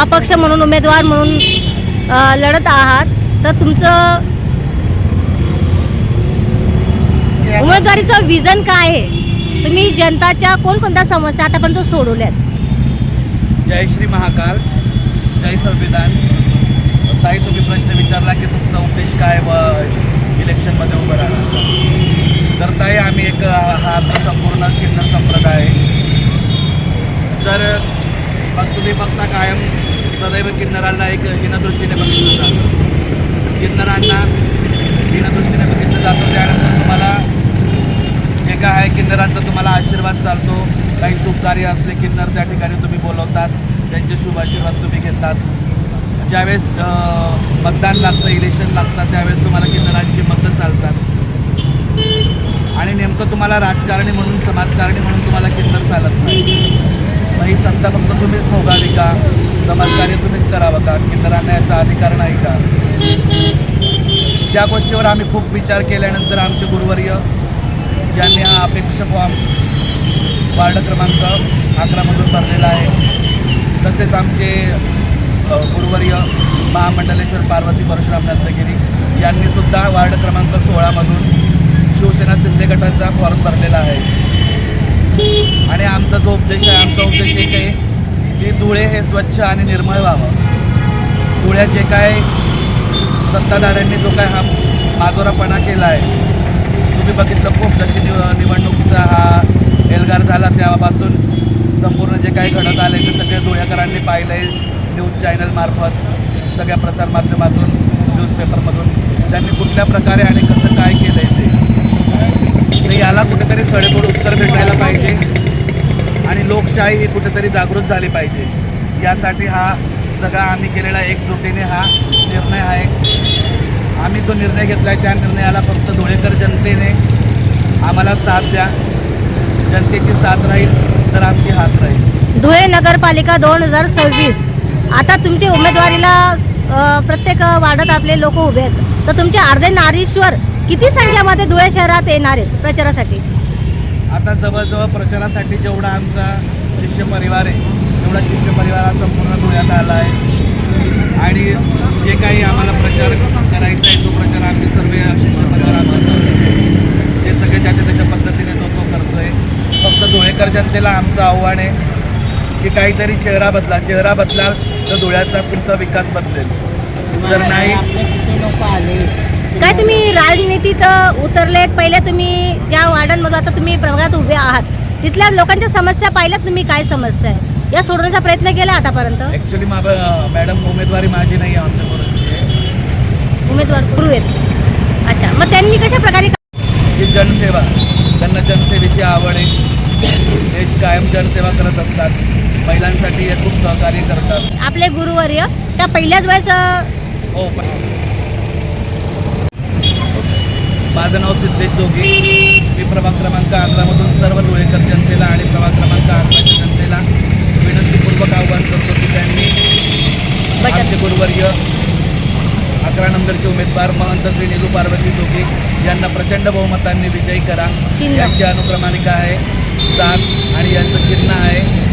अपक्ष म्हणून उमेदवार म्हणून लढत आहात. तर तुमचं उमेदवारीचं विजन काय आहे? तुम्ही जनताच्या कोणकोणत्या समस्या आतापर्यंत सोडवल्यात? जय श्री महाकाल जय संविधान. ताई तुम्ही प्रश्न विचारला की तुमचा उद्देश काय व इलेक्शनमध्ये उभं राहणार? तर ताई आम्ही एक हा संपूर्ण किन्नर संप्रदाय जर पण तुम्ही बघता कायम सदैव किन्नरांना एक हिनदृष्टीने बघितलं जातं. किन्नरांना हिनदृष्टीने बघितलं जातं त्यानंतर तुम्हाला जे काय आहे किन्नरांचा तुम्हाला आशीर्वाद चालतो. काही शुभ कार्य असले किन्नर त्या ठिकाणी तुम्ही बोलवतात. त्यांचे शुभ आशीर्वाद तुम्ही घेतात. ज्यावेळेस मतदान लागतं इलेक्शन लागतं त्यावेळेस तुम्हाला किन्नरांची मतं चालतात. आणि नेमकं तुम्हाला राजकारणी म्हणून समाजकारणी म्हणून तुम्हाला किन्नर चालत नाही मग ही सत्ता फक्त तुम्हीच भोगावी का? समाजकार्य तुम्हीच करावं का? किन्नरांना याचा अधिकार नाही का? त्या गोष्टीवर आम्ही खूप विचार केल्यानंतर आमचे गुरुवर्य यांनी हा अपेक्षा फॉर्म वार्ड क्रमांक अकरामधून भरलेला आहे. तसेच आमचे गुरुवर्य महामंडलेश्वर पार्वती परशुराम नंदगिरी यांनी सुद्धा वार्ड क्रमांक सोळामधून शिवसेना शिंदे गटाचा फॉर्म भरलेला आहे. आणि आमचा जो उपदेश आहे आमचा उपदेश एक आहे की धुळे हे स्वच्छ आणि निर्मळ व्हावं. धुळ्यात जे काय सत्ताधाऱ्यांनी जो काय हा माजोरापणा केला आहे तुम्ही बघितलं खूप जशी निव निवडणुकीचा हा एल्गार झाला तेव्हापासून संपूर्ण जे काही घडत आले ते सगळे धुळेकरांनी पाहिलं आहे न्यूज चॅनलमार्फत सगळ्या प्रसारमाध्यमातून न्यूजपेपरमधून. त्यांनी कुठल्या प्रकारे आणि कसं काय केलं आहे ते याला कुठेतरी सडेतोड उत्तर भेटायला पाहिजे. आणि लोकशाही ही कुठेतरी जागृत झाली पाहिजे. यासाठी हा सगळा आम्ही केलेला एकजुटीने हा निर्णय आहे आम्ही जो निर्णय घेतला आहे त्या निर्णयाला फक्त धुळेकर जनतेने आम्हाला साथ द्या. जनतेची साथ राहील तर आमची हात राहील. धुळे नगरपालिका दोन हजार सव्वीस. आता तुमच्या उमेदवारीला प्रत्येक वार्डात आपले लोक उभे आहेत. तर तुमचे अर्धे नारीश्वर किती संख्यामध्ये धुळे शहरात येणार आहेत प्रचारासाठी? आता जवळजवळ प्रचारासाठी जेवढा आमचा शिष्य परिवार आहे तेवढा शिष्य परिवार हा संपूर्ण धुळ्यात आला आहे. आणि जे काही आम्हाला प्रचार करायचा आहे तो प्रचार आम्ही सर्व शिष्य परिवार करतो. ते सगळे ज्याच्या त्याच्या पद्धतीने तो तो करतोय. फक्त धुळेकर जनतेला आमचं आव्हान आहे की काहीतरी चेहरा बदला. चेहरा बदलाल तर धुळ्याचा पुढचा विकास बदलेल. जर नाही काय तुम्ही राजनीतीत अ, उतरलेत. पहिले तुम्ही ज्या वार्डांमध्ये आता तुम्ही प्रभागात उभे आहात तिथल्या लोकांच्या समस्या पाहिल्यात तुम्ही काय समस्या आहे? या सोडवण्याचा प्रयत्न केला आतापर्यंत? ॲक्च्युली मॅडम उमेदवारी माझी नाही आहे आमच्या उमेदवार गुरु आहेत. अच्छा मग त्यांनी कशा प्रकारे जनसेवा त्यांना जनसेवेची आवड आहे. हे कायम जनसेवा करत असतात. महिलांसाठी हे खूप सहकार्य करतात. आपले गुरुवर्य त्या पहिल्याच वेळेस हो पण माझं नाव सिद्धेश जोगी मी प्रभाग क्रमांक अकरामधून सर्व धुळेकर जनतेला आणि प्रभाग क्रमांक अकराच्या जनतेला विनंतीपूर्वक आवाहन करतो की त्यांनी. आमचे गुरुवर्य अकरा नंबरचे उमेदवार महंत श्री निलू पार्वती जोगी यांना प्रचंड बहुमतांनी विजयी करा. यांची अनुक्रमानिका आहे सात आणि यांचं चिन्ह आहे